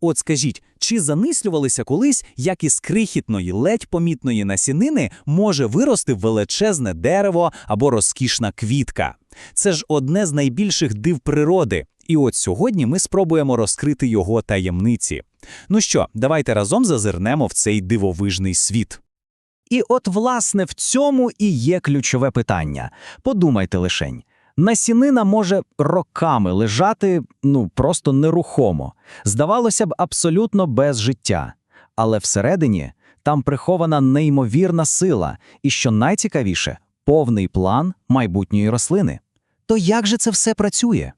От скажіть, чи замислювалися колись, як із крихітної, ледь помітної насінини може вирости величезне дерево або розкішна квітка? Це ж одне з найбільших див природи. І от сьогодні ми спробуємо розкрити його таємниці. Ну що, давайте разом зазирнемо в цей дивовижний світ. І от, власне, в цьому і є ключове питання. Подумайте лишень. Насінина може роками лежати, ну, просто нерухомо. Здавалося б, абсолютно без життя. Але всередині там прихована неймовірна сила і, що найцікавіше, повний план майбутньої рослини. То як же це все працює?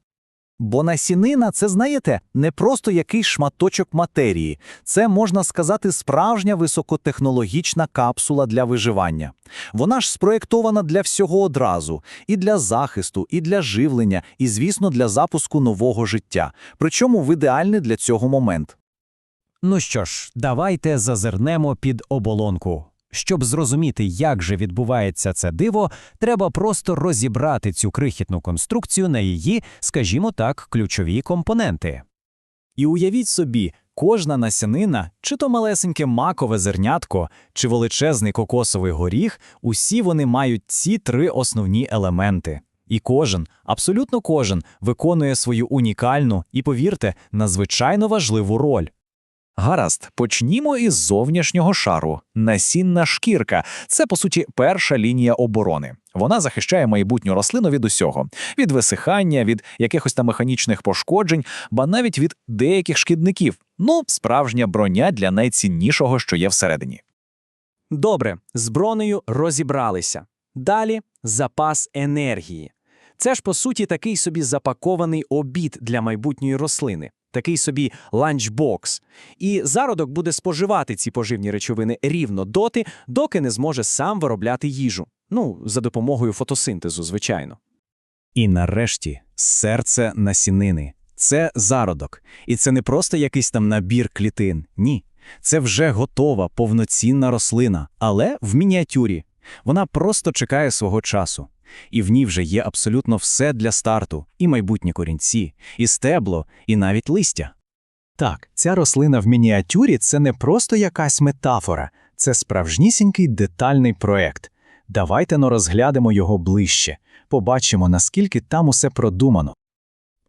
Бо насінина це, знаєте, не просто якийсь шматочок матерії, це можна сказати справжня високотехнологічна капсула для виживання. Вона ж спроєктована для всього одразу: і для захисту, і для живлення, і, звісно, для запуску нового життя. Причому в ідеальний для цього момент. Ну що ж, давайте зазирнемо під оболонку. Щоб зрозуміти, як же відбувається це диво, треба просто розібрати цю крихітну конструкцію на її, скажімо так, ключові компоненти. І уявіть собі, кожна насінина, чи то малесеньке макове зернятко, чи величезний кокосовий горіх, усі вони мають ці три основні елементи. І кожен, абсолютно кожен, виконує свою унікальну і, повірте, надзвичайно важливу роль. Гаразд, почнімо із зовнішнього шару. Насінна шкірка це, по суті, перша лінія оборони. Вона захищає майбутню рослину від усього: від висихання, від якихось там механічних пошкоджень, ба навіть від деяких шкідників. Ну, справжня броня для найціннішого, що є всередині. Добре, з бронею розібралися. Далі запас енергії. Це ж, по суті, такий собі запакований обід для майбутньої рослини, такий собі ланчбокс. І зародок буде споживати ці поживні речовини рівно доти, доки не зможе сам виробляти їжу. Ну, за допомогою фотосинтезу, звичайно. І нарешті серце насінини. Це зародок. І це не просто якийсь там набір клітин. Ні. Це вже готова, повноцінна рослина, але в мініатюрі. Вона просто чекає свого часу. І в ній вже є абсолютно все для старту: і майбутні корінці, і стебло, і навіть листя. Так, ця рослина в мініатюрі це не просто якась метафора, це справжнісінький детальний проект. Давайте но розглянемо його ближче, побачимо, наскільки там усе продумано.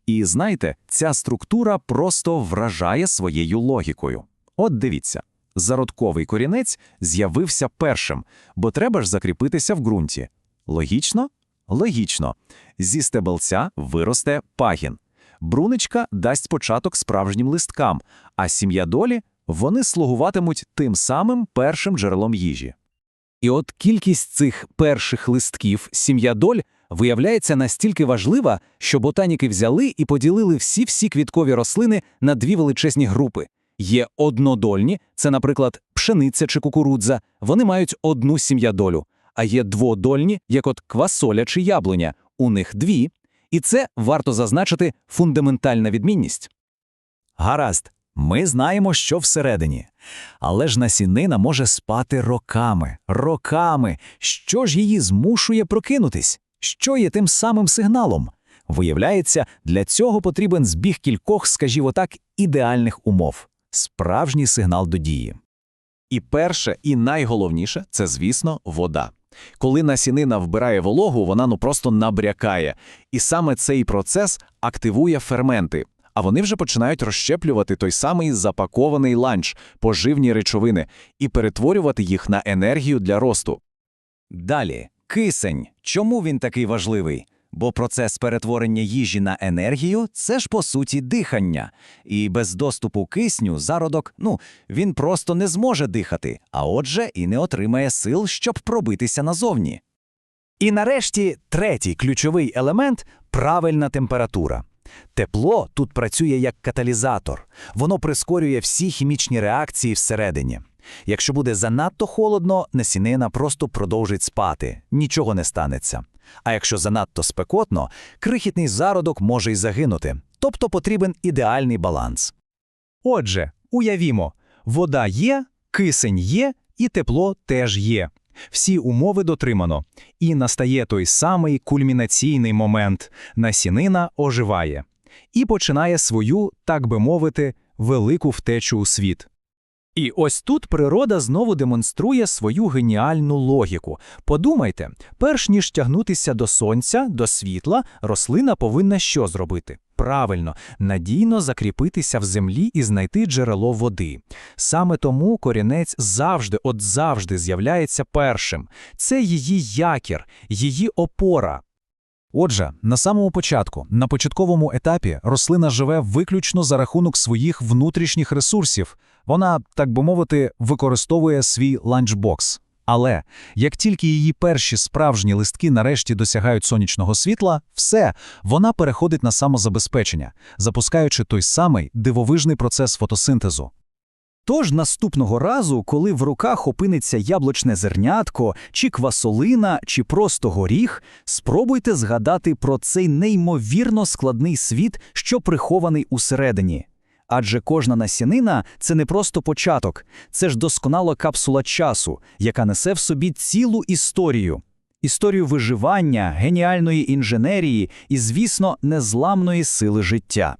І знаєте, ця структура просто вражає своєю логікою. От дивіться, зародковий корінець з'явився першим, бо треба ж закріпитися в ґрунті. Логічно? Логічно. Зі стебелця виросте пагін. Бруничка дасть початок справжнім листкам, а сім'я долі вони слугуватимуть тим самим першим джерелом їжі. І от кількість цих перших листків сім'я доль виявляється настільки важлива, що ботаніки взяли і поділили всі-всі квіткові рослини на дві величезні групи. Є однодольні, це, наприклад, пшениця чи кукурудза, вони мають одну сім'ядолю, а є дводольні, як от квасоля чи яблуня, у них дві, і це, варто зазначити, фундаментальна відмінність. Гаразд, ми знаємо, що всередині. Але ж насінина може спати роками, роками. Що ж її змушує прокинутись? Що є тим самим сигналом? Виявляється, для цього потрібен збіг кількох, скажімо так, ідеальних умов справжній сигнал до дії. І перше, і найголовніше це, звісно, вода. Коли насінина вбирає вологу, вона ну просто набрякає. І саме цей процес активує ферменти, а вони вже починають розщеплювати той самий запакований ланч, поживні речовини, і перетворювати їх на енергію для росту. Далі, кисень. Чому він такий важливий? Бо процес перетворення їжі на енергію це ж по суті дихання. І без доступу кисню зародок, ну, він просто не зможе дихати, а отже, і не отримає сил, щоб пробитися назовні. І нарешті третій ключовий елемент правильна температура. Тепло тут працює як каталізатор, воно прискорює всі хімічні реакції всередині. Якщо буде занадто холодно, насінина просто продовжить спати, нічого не станеться. А якщо занадто спекотно, крихітний зародок може й загинути, тобто потрібен ідеальний баланс. Отже, уявімо, вода є, кисень є і тепло теж є. Всі умови дотримано, і настає той самий кульмінаційний момент – насінина оживає і починає свою, так би мовити, велику втечу у світ. І ось тут природа знову демонструє свою геніальну логіку. Подумайте, перш ніж тягнутися до сонця, до світла, рослина повинна що зробити? Правильно, надійно закріпитися в землі і знайти джерело води. Саме тому корінець завжди, от завжди з'являється першим. Це її якір, її опора. Отже, на самому початку, на початковому етапі, рослина живе виключно за рахунок своїх внутрішніх ресурсів. Вона, так би мовити, використовує свій ланчбокс. Але як тільки її перші справжні листки нарешті досягають сонячного світла, все, вона переходить на самозабезпечення, запускаючи той самий дивовижний процес фотосинтезу. Тож наступного разу, коли в руках опиниться яблучне зернятко, чи квасолина, чи просто горіх, спробуйте згадати про цей неймовірно складний світ, що прихований усередині. Адже кожна насінина – це не просто початок, це ж досконала капсула часу, яка несе в собі цілу історію. Історію виживання, геніальної інженерії і, звісно, незламної сили життя.